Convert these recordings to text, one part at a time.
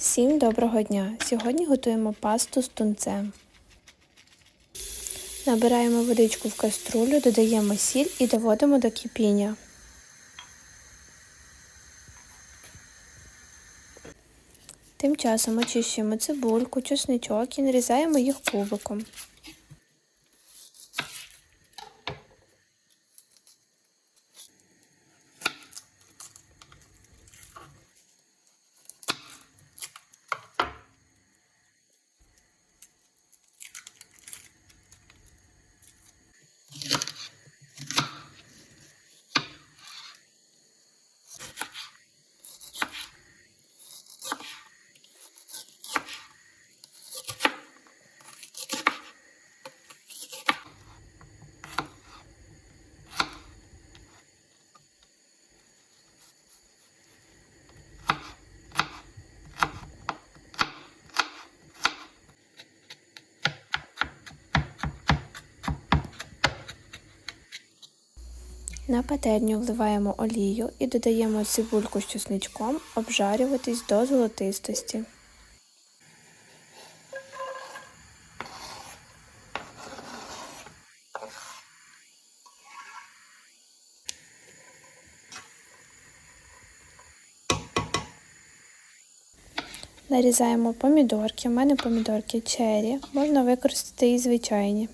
Всім доброго дня! Сьогодні готуємо пасту з тунцем. Набираємо водичку в каструлю, додаємо сіль і доводимо до кипіння. Тим часом очищуємо цибульку, чесничок і нарізаємо їх кубиком. На пательню вливаємо олію і додаємо цибульку з чесничком обжарюватись до золотистості. Нарізаємо помідорки. У мене помідорки черрі, можна використати і звичайні.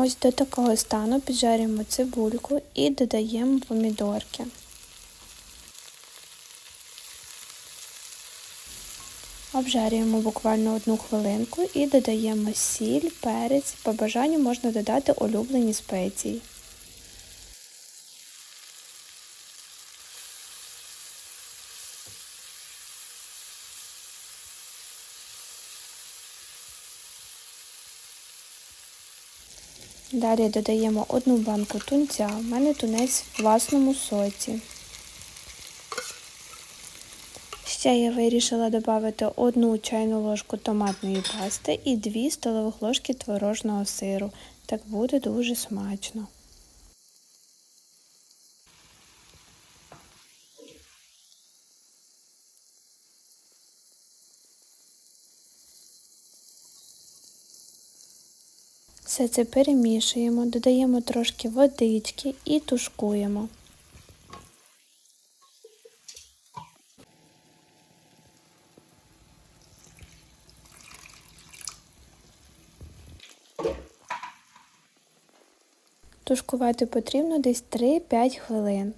Ось до такого стану піджарюємо цибульку і додаємо помідорки. Обжарюємо буквально одну хвилинку і додаємо сіль, перець, по бажанню можна додати улюблені спеції. Далі додаємо одну банку тунця, у мене тунець в власному соці. Ще я вирішила додати одну чайну ложку томатної пасти і 2 столових ложки творожного сиру. Так буде дуже смачно. Все це перемішуємо, додаємо трошки водички і тушкуємо. Тушкувати потрібно десь 3-5 хвилин.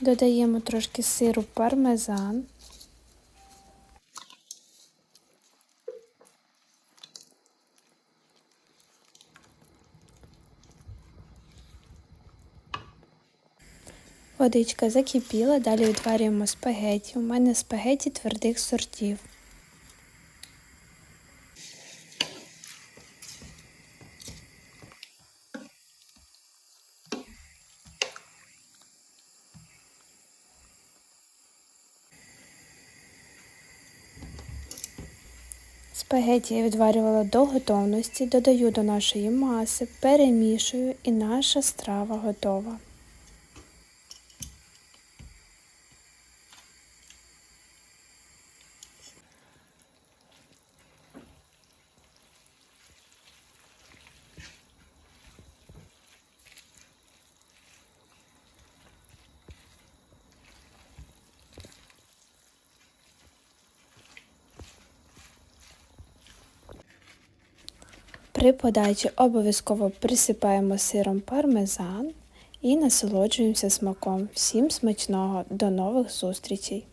Додаємо трошки сиру пармезан. Водичка закипіла, далі відварюємо спагеті. У мене спагеті твердих сортів. Спагеті я відварювала до готовності, додаю до нашої маси, перемішую і наша страва готова. При подачі обов'язково присипаємо сиром пармезан і насолоджуємося смаком. Всім смачного, до нових зустрічей!